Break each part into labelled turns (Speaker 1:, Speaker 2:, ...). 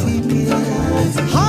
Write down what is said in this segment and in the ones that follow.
Speaker 1: Hadi biraz.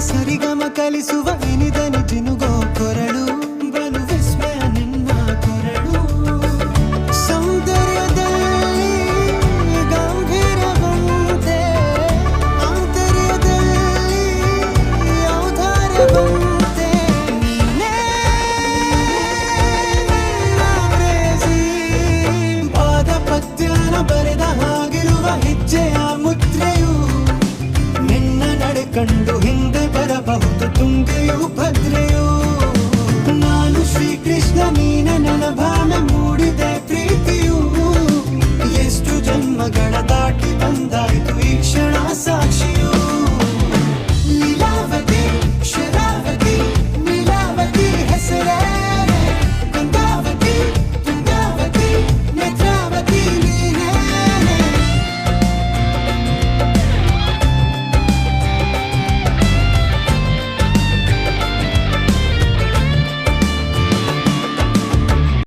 Speaker 1: ಸರಿಗಮ ಕಲಿಸುವ ವಿನಿದನಿ ಜಿನು ಬರಬಹುದು ತುಂಗೆಯು ಭದ್ರೆಯು ನಾನು ಶ್ರೀಕೃಷ್ಣ ನೀನ ನನಭ